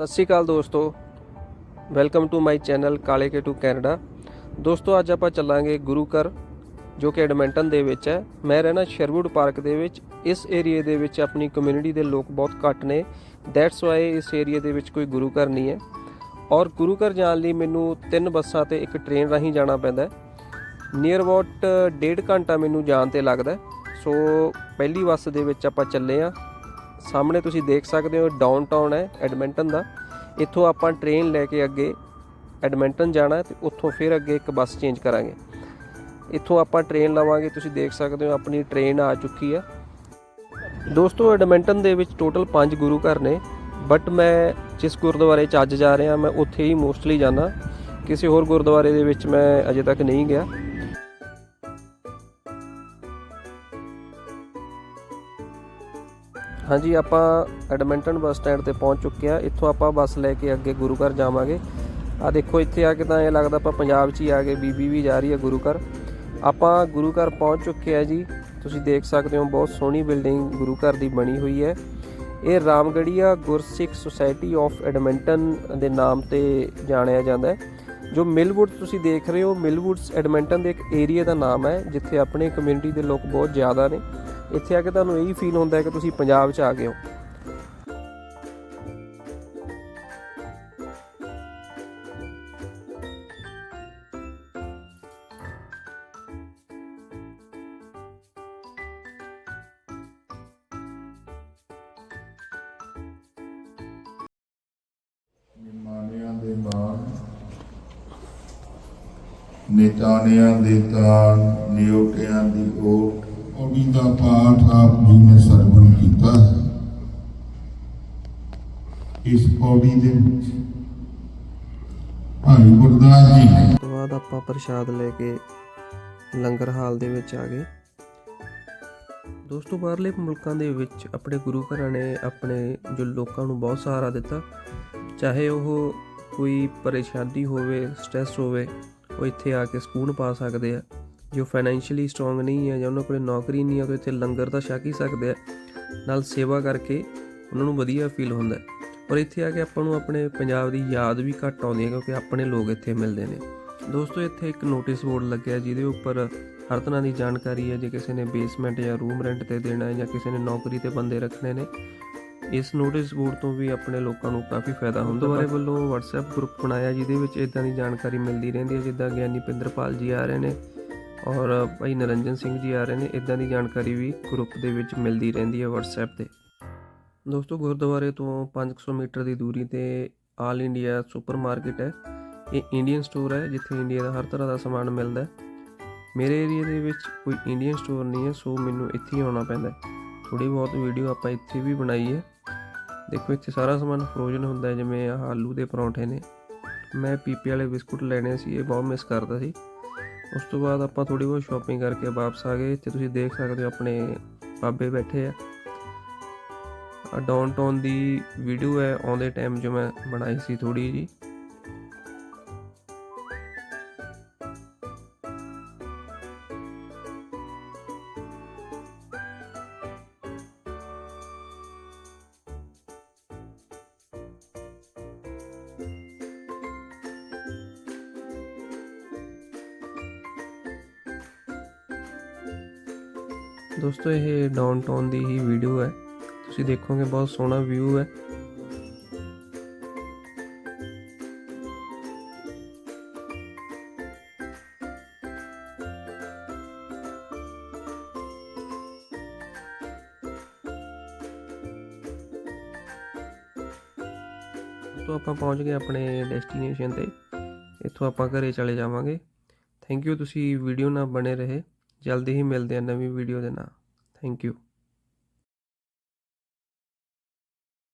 ਸਤਿ ਸ਼੍ਰੀ ਅਕਾਲ ਦੋਸਤੋ। Welcome to my channel ਕਾਲੇ ਕੇ ਟੂ ਕੈਨੇਡਾ। ਦੋਸਤੋ, ਅੱਜ ਆਪਾਂ ਚੱਲਾਂਗੇ ਗੁਰੂ ਘਰ, ਜੋ ਕਿ ਐਡਮਿੰਟਨ ਦੇ ਵਿੱਚ ਹੈ। ਮੈਂ ਰਹਿਣਾ ਸ਼ਰਵੁੱਡ ਪਾਰਕ ਦੇ ਵਿੱਚ। ਇਸ ਏਰੀਏ ਦੇ ਵਿੱਚ ਆਪਣੀ ਕਮਿਊਨਿਟੀ ਦੇ ਲੋਕ ਬਹੁਤ ਘੱਟ ਨੇ। ਦੈਟਸ ਵਾਈ ਇਸ ਏਰੀਏ ਦੇ ਵਿੱਚ ਕੋਈ ਗੁਰੂ ਘਰ ਨਹੀਂ ਹੈ। ਔਰ ਗੁਰੂ ਘਰ ਜਾਣ ਲਈ ਮੈਨੂੰ ਤਿੰਨ ਬੱਸਾਂ ਤੇ ਇੱਕ ਟ੍ਰੇਨ ਰਾਹੀਂ ਜਾਣਾ ਪੈਂਦਾ ਹੈ। ਨੀਅਰ ਅਬਾਊਟ ਡੇਢ ਘੰਟਾ ਮੈਨੂੰ ਜਾਣ ਤੇ ਲੱਗਦਾ ਸੋ ਪਹਿਲੀ ਬੱਸ ਦੇ ਵਿੱਚ ਆਪਾਂ ਚੱਲੇ ਆ ਸਾਹਮਣੇ ਤੁਸੀਂ ਦੇਖ ਸਕਦੇ ਹੋ ਡਾਊਨਟਾਊਨ ਹੈ ਐਡਮਿੰਟਨ ਦਾ। ਇੱਥੋਂ ਆਪਾਂ ਟ੍ਰੇਨ ਲੈ ਕੇ ਅੱਗੇ ਐਡਮਿੰਟਨ ਜਾਣਾ ਹੈ ਤੇ ਉੱਥੋਂ ਫਿਰ ਅੱਗੇ ਇੱਕ ਬੱਸ ਚੇਂਜ ਕਰਾਂਗੇ। ਇੱਥੋਂ ਆਪਾਂ ਟ੍ਰੇਨ ਲਵਾਂਗੇ, ਤੁਸੀਂ ਦੇਖ ਸਕਦੇ ਹੋ ਆਪਣੀ ਟ੍ਰੇਨ ਆ ਚੁੱਕੀ ਆ। ਦੋਸਤੋ, ਐਡਮਿੰਟਨ ਦੇ ਵਿੱਚ ਟੋਟਲ 5 ਗੁਰੂ ਘਰ ਨੇ ਬਟ ਮੈਂ ਜਿਸ ਗੁਰਦੁਆਰੇ 'ਚ ਅੱਜ ਜਾ ਰਿਹਾ, ਮੈਂ ਉੱਥੇ ਹੀ ਮੋਸਟਲੀ ਜਾਣਾ ਕਿਸੇ ਹੋਰ ਗੁਰਦੁਆਰੇ ਦੇ ਵਿੱਚ ਮੈਂ ਅਜੇ ਤੱਕ ਨਹੀਂ ਗਿਆ। ਹਾਂਜੀ, ਆਪਾਂ ਐਡਮਿੰਟਨ ਬੱਸ ਸਟੈਂਡ ਤੇ ਪਹੁੰਚ ਚੁੱਕੇ ਆ ਇੱਥੋਂ ਆਪਾਂ ਬੱਸ ਲੈ ਕੇ ਅੱਗੇ ਗੁਰੂ ਘਰ ਜਾਵਾਂਗੇ। ਆ ਦੇਖੋ, ਇੱਥੇ ਆ ਕੇ ਤਾਂ ਇਹ ਲੱਗਦਾ ਆਪਾਂ ਪੰਜਾਬ 'ਚ ਹੀ ਆ ਗਏ, ਬੀਬੀ ਵੀ ਜਾ ਰਹੀ ਹੈ ਗੁਰੂ ਘਰ। ਆਪਾਂ ਗੁਰੂ ਘਰ ਪਹੁੰਚ ਚੁੱਕੇ ਆ ਜੀ। ਤੁਸੀਂ ਦੇਖ ਸਕਦੇ ਹੋ, ਬਹੁਤ ਸੋਹਣੀ ਬਿਲਡਿੰਗ ਗੁਰੂ ਘਰ ਦੀ ਬਣੀ ਹੋਈ ਹੈ। ਇਹ ਰਾਮਗੜੀਆ ਗੁਰਸਿੱਖ ਸੁਸਾਇਟੀ ਆਫ ਐਡਮਿੰਟਨ ਦੇ ਨਾਮ ਤੇ ਜਾਣਿਆ ਜਾਂਦਾ ਹੈ। ਜੋ ਮਿਲਵੁੱਡ ਤੁਸੀਂ ਦੇਖ ਰਹੇ ਹੋ, ਮਿਲਵੁੱਡਸ ਐਡਮਿੰਟਨ ਦੇ ਇੱਕ ਏਰੀਆ ਦਾ ਨਾਮ ਹੈ, ਜਿੱਥੇ ਆਪਣੇ ਕਮਿਊਨਿਟੀ ਦੇ ਲੋਕ ਬਹੁਤ ਜ਼ਿਆਦਾ ਨੇ। ਇੱਥੇ ਆ ਕੇ ਤੁਹਾਨੂੰ ਇਹੀ ਫੀਲ ਹੁੰਦਾ ਹੈ ਕਿ ਤੁਸੀਂ ਪੰਜਾਬ 'ਚ ਆ ਗਏ ਹੋ। ਨਿਮਾਣਿਆਂ ਦੇ ਤਾਣ ਨਿਉਟਿਆਂ ਦੀ ਓਟ ਪੌੜੀ ਦਾ ਪਾਠ ਆਪ ਜੀ ਨੇ ਸਰਵਣ ਕੀਤਾ ਇਸ ਪੌੜੀ ਦੇ ਵਿੱਚ ਭਾਈ ਗੁਰਦਾਸ ਜੀ ਉਸ ਤੋਂ ਬਾਅਦ ਆਪਾਂ ਪ੍ਰਸ਼ਾਦ ਲੈ ਕੇ ਲੰਗਰ ਹਾਲ ਦੇ ਵਿੱਚ ਆ ਗਏ। ਦੋਸਤੋ, ਬਾਹਰਲੇ ਮੁਲਕਾਂ ਦੇ ਵਿੱਚ ਆਪਣੇ ਗੁਰੂ ਘਰਾਂ ਨੇ ਆਪਣੇ ਜੋ ਲੋਕਾਂ ਨੂੰ ਬਹੁਤ ਸਹਾਰਾ ਦਿੱਤਾ। ਚਾਹੇ ਉਹ ਕੋਈ ਪਰੇਸ਼ਾਨੀ ਹੋਵੇ ਸਟ੍ਰੈਸ ਹੋਵੇ, ਉਹ ਇੱਥੇ ਆ ਕੇ ਸਕੂਨ ਪਾ ਸਕਦੇ ਆ। ਜੋ ਫਾਈਨੈਂਸ਼ੀਅਲੀ ਸਟਰੋਂਗ ਨਹੀਂ ਹੈ ਜਾਂ ਉਹਨਾਂ ਕੋਲ ਨੌਕਰੀ ਨਹੀਂ ਹੈ ਤਾਂ ਇੱਥੇ ਲੰਗਰ ਤਾਂ ਛਕ ਹੀ ਸਕਦੇ ਆ। ਨਾਲ ਸੇਵਾ ਕਰਕੇ ਉਹਨਾਂ ਨੂੰ ਵਧੀਆ ਫੀਲ ਹੁੰਦਾ ਹੈ। ਔਰ ਇੱਥੇ ਆ ਕੇ ਆਪਾਂ ਨੂੰ ਆਪਣੇ ਪੰਜਾਬ ਦੀ ਯਾਦ ਵੀ ਘੱਟ ਆਉਂਦੀ ਹੈ, ਕਿਉਂਕਿ ਆਪਣੇ ਲੋਕ ਇੱਥੇ ਮਿਲਦੇ ਨੇ। ਦੋਸਤੋ, ਇੱਥੇ ਇੱਕ ਨੋਟਿਸ ਬੋਰਡ ਲੱਗਿਆ, ਜਿਹਦੇ ਉੱਪਰ ਹਰ ਤਰ੍ਹਾਂ ਦੀ ਜਾਣਕਾਰੀ ਹੈ, ਜੇ ਕਿਸੇ ਨੇ ਬੇਸਮੈਂਟ ਜਾਂ ਰੂਮ ਰੈਂਟ ਤੇ ਦੇਣਾ ਹੈ ਜਾਂ ਕਿਸੇ ਨੇ ਨੌਕਰੀ ਤੇ ਬੰਦੇ ਰੱਖਣੇ ਨੇ, ਇਸ ਨੋਟਿਸ ਬੋਰਡ ਤੋਂ ਵੀ ਆਪਣੇ ਲੋਕਾਂ ਨੂੰ ਕਾਫੀ ਫਾਇਦਾ ਹੁੰਦਾ। ਬਾਰੇ ਵੱਲੋਂ WhatsApp ਗਰੁੱਪ ਬਣਾਇਆ, ਜਿਹਦੇ ਵਿੱਚ ਇਦਾਂ ਦੀ ਜਾਣਕਾਰੀ ਮਿਲਦੀ ਰਹਿੰਦੀ ਹੈ, ਜਿੱਦਾਂ ਗਿਆਨੀ ਪਿੰਦਰਪਾਲ ਜੀ ਆ ਰਹੇ ਨੇ। ਔਰ ਭਾਈ ਨਰਿੰਜਨ ਸਿੰਘ ਜੀ ਆ ਰਹੇ ਨੇ ਇਦਾਂ ਦੀ ਜਾਣਕਾਰੀ ਵੀ ਗਰੁੱਪ ਦੇ ਵਿੱਚ ਮਿਲਦੀ ਰਹਿੰਦੀ ਹੈ WhatsApp ਤੇ। ਦੋਸਤੋ, ਗੁਰਦੁਆਰੇ ਤੋਂ 500 ਮੀਟਰ ਦੀ ਦੂਰੀ ਤੇ ਆਲ ਇੰਡੀਆ ਸੁਪਰਮਾਰਕਟ ਹੈ। ਇਹ ਇੰਡੀਅਨ ਸਟੋਰ ਹੈ, ਜਿੱਥੇ ਇੰਡੀਆ ਦਾ ਹਰ ਤਰ੍ਹਾਂ ਦਾ ਸਮਾਨ ਮਿਲਦਾ ਹੈ। ਮੇਰੇ ਏਰੀਆ ਦੇ ਵਿੱਚ ਕੋਈ ਇੰਡੀਅਨ ਸਟੋਰ ਨਹੀਂ ਹੈ, ਸੋ ਮੈਨੂੰ ਇੱਥੇ ਹੀ ਆਉਣਾ ਪੈਂਦਾ ਥੋੜੀ ਬਹੁਤ ਵੀਡੀਓ ਆਪਾਂ ਇੱਥੇ ਵੀ ਬਣਾਈ ਹੈ। ਦੇਖੋ, ਇੱਥੇ ਸਾਰਾ ਸਮਾਨ ਫਰੋਜ਼ਨ ਹੁੰਦਾ ਹੈ, ਜਿਵੇਂ ਆਹ ਆਲੂ ਦੇ ਪਰੌਂਠੇ ਨੇ। ਮੈਂ ਪੀਪੀ ਵਾਲੇ ਬਿਸਕੁਟ ਲੈਣੇ ਸੀ, ਇਹ ਬਹੁਤ ਮਿਸ ਕਰਦਾ ਸੀ। ਉਸ ਤੋਂ ਬਾਅਦ ਆਪਾਂ ਥੋੜੀ ਬਹੁਤ ਸ਼ਾਪਿੰਗ ਕਰਕੇ ਵਾਪਸ ਆ ਗਏ। ਇੱਥੇ ਤੁਸੀਂ ਦੇਖ ਸਕਦੇ ਹੋ ਆਪਣੇ ਬਾਬੇ ਬੈਠੇ ਆ। ਆ ਡਾਊਨਟਾਊਨ ਦੀ ਵੀਡੀਓ ਹੈ। ਆਉਂਦੇ ਟਾਈਮ ਜੋ ਮੈਂ ਬਣਾਈ ਸੀ ਥੋੜੀ ਜੀ ਦੋਸਤੋ, ਇਹ ਡਾਊਨਟਾਊਨ ਦੀ ਹੀ ਵੀਡੀਓ ਹੈ। ਤੁਸੀਂ ਦੇਖੋਗੇ, ਬਹੁਤ ਸੋਹਣਾ ਵਿਊ ਹੈ। ਤੋਂ ਆਪਾਂ ਪਹੁੰਚ ਗਏ ਆਪਣੇ ਡੈਸਟੀਨੇਸ਼ਨ ਤੇ। ਇੱਥੋਂ ਆਪਾਂ ਘਰੇ ਚਲੇ ਜਾਵਾਂਗੇ। ਥੈਂਕ ਯੂ ਤੁਸੀਂ ਵੀਡੀਓ ਨਾਲ ਬਣੇ ਰਹੇ। ਜਲਦੀ ਹੀ ਮਿਲਦੇ ਹਾਂ ਨਵੀਂ ਵੀਡੀਓ ਦੇ ਨਾਲ। Thank you